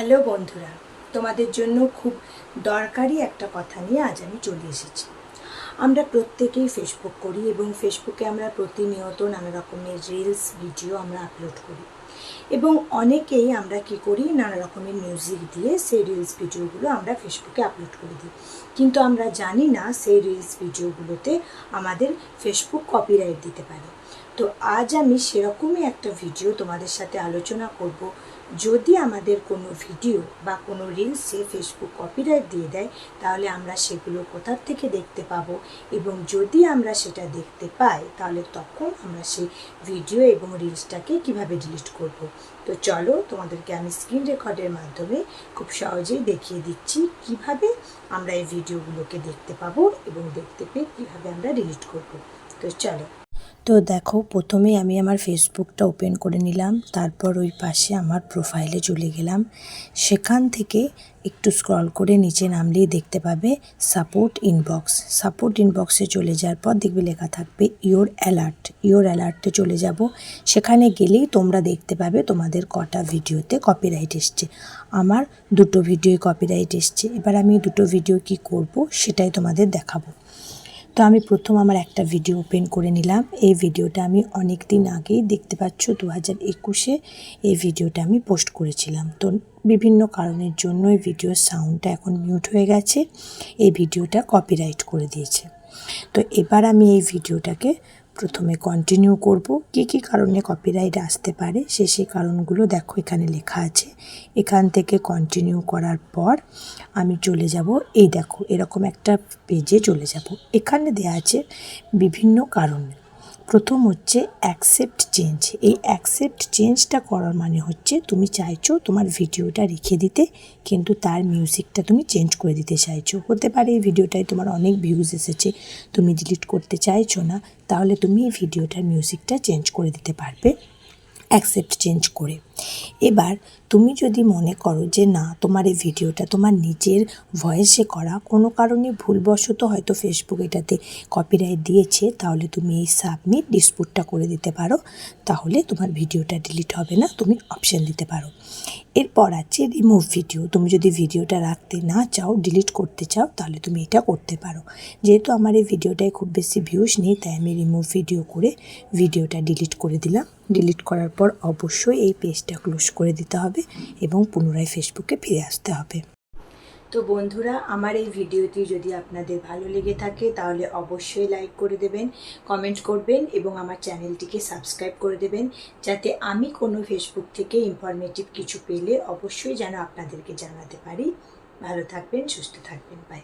Hello বন্ধুরা, তোমাদের জন্য খুব দরকারি একটা কথা নিয়ে আজ আমি চলে এসেছি। আমরা প্রত্যেকেই ফেসবুক করি এবং ফেসবুকে আমরা প্রতিনিয়ত নানা রকমের রিলস ভিডিও আমরা আপলোড করি। এবং অনেকেই আমরা কি করি, নানা রকমের মিউজিক দিয়ে সেই রিলস ভিডিওগুলো আমরা ফেসবুকে আপলোড করে দিই। কিন্তু আমরা জানি না সেই রিলস ভিডিওগুলোতে আমাদের ফেসবুক কপিরাইট দিতে পারে। তো আজ আমি সেরকমই একটা ভিডিও তোমাদের সাথে আলোচনা করব। যদি আমাদের কোনো ভিডিও বা কোনো রিলসে ফেসবুক কপিরাইট দিয়ে দেয়, তাহলে আমরা সেগুলো কোথার থেকে দেখতে পাবো? এবং যদি আমরা সেটা দেখতে পাই, তাহলে তখন আমরা সেই ভিডিও এবং রিলসটাকে কীভাবে ডিলিট করব। তো চলো তোমাদেরকে আমি স্ক্রিন রেকর্ডের মাধ্যমে খুব সহজেই দেখিয়ে দিচ্ছি কীভাবে আমরা এই ভিডিওগুলোকে দেখতে পাবো এবং দেখতে পেয়ে কীভাবে আমরা ডিলিট করব। তো চলো। তো দেখো, প্রথমেই আমি আমার ফেসবুকটা ওপেন করে নিলাম, তারপর ওই পাশে আমার প্রোফাইলে চলে গেলাম। সেখান থেকে একটু স্ক্রল করে নিচে নামলেই দেখতে পাবে সাপোর্ট ইনবক্স সাপোর্ট ইনবক্সে চলে যাওয়ার পর দেখবে লেখা থাকবে ইওর অ্যালার্ট ইওর অ্যালার্টে চলে যাব। সেখানে গেলেই তোমরা দেখতে পাবে তোমাদের কটা ভিডিওতে কপিরাইট এসছে। আমার দুটো ভিডিওয় কপিরাইট এসছে। এবার আমি দুটো ভিডিও কি করব সেটাই তোমাদের দেখাবো। তো আমি প্রথম আমার একটা ভিডিও ওপেন করে নিলাম। এই ভিডিওটা আমি অনেক দিন আগেই দেখতে পাচ্ছ দু হাজার একুশে এই ভিডিওটা আমি পোস্ট করেছিলাম। তো বিভিন্ন কারণের জন্য এই ভিডিওর সাউন্ডটা এখন মিউট হয়ে গেছে। এই ভিডিওটা কপিরাইট করে দিয়েছে। তো এবার আমি এই ভিডিওটাকে প্রথমে কন্টিনিউ করব। কি কি কারণে কপিরাইট আসতে পারে? সে সেই কারণগুলো দেখো এখানে লেখা আছে। এখান থেকে কন্টিনিউ করার পর আমি চলে যাব। এই দেখো, এরকম একটা পেজে চলে যাব। এখানে দেওয়া আছে বিভিন্ন কারণ। প্রথম হচ্ছে অ্যাকসেপ্ট চেঞ্জ এই অ্যাকসেপ্ট চেঞ্জটা করার মানে হচ্ছে তুমি চাইছো তোমার ভিডিওটা রেখে দিতে, কিন্তু তার মিউজিকটা তুমি চেঞ্জ করে দিতে চাইছো। হতে পারে এই ভিডিওটায় তোমার অনেক ভিউজ এসেছে, তুমি ডিলিট করতে চাইছো না, তাহলে তুমি এই ভিডিওটার মিউজিকটা চেঞ্জ করে দিতে পারবে। অ্যাকসেপ্ট চেঞ্জ করে। এবার তুমি যদি মনে করো যে না, তোমার এই ভিডিওটা তোমার নিজের ভয়েসে করা কোনো কারণে ভুলবশত হয়তো ফেসবুক এটাতে কপিরাইট দিয়েছে, তাহলে তুমি এই সাবমিট ডিসপুটটা করে দিতে পারো। তাহলে তোমার ভিডিওটা ডিলিট হবে না, তুমি অপশান দিতে পারো। এরপর আছে রিমুভ ভিডিও তুমি যদি ভিডিওটা রাখতে না চাও ডিলিট করতে চাও, তাহলে তুমি এটা করতে পারো। যেহেতু আমার এই ভিডিওটায় খুব বেশি ভিউস নেই, তাই আমি রিমুভ ভিডিও করে ভিডিওটা ডিলিট করে দিলাম। ডিলিট করার পর অবশ্যই এই পেজটা ক্লোজ করে দিতে হবে এবং পুনরায় ফেসবুকে ফিরে আসতে হবে। তো বন্ধুরা, আমার এই ভিডিওটি যদি আপনাদের ভালো লেগে থাকে, তাহলে অবশ্যই লাইক করে দেবেন কমেন্ট করবেন এবং আমার চ্যানেলটিকে সাবস্ক্রাইব করে দেবেন, যাতে আমি কোনো ফেসবুক থেকে ইনফরমেটিভ কিছু পেলে অবশ্যই যেন আপনাদেরকে জানাতে পারি। ভালো থাকবেন, সুস্থ থাকবেন বাই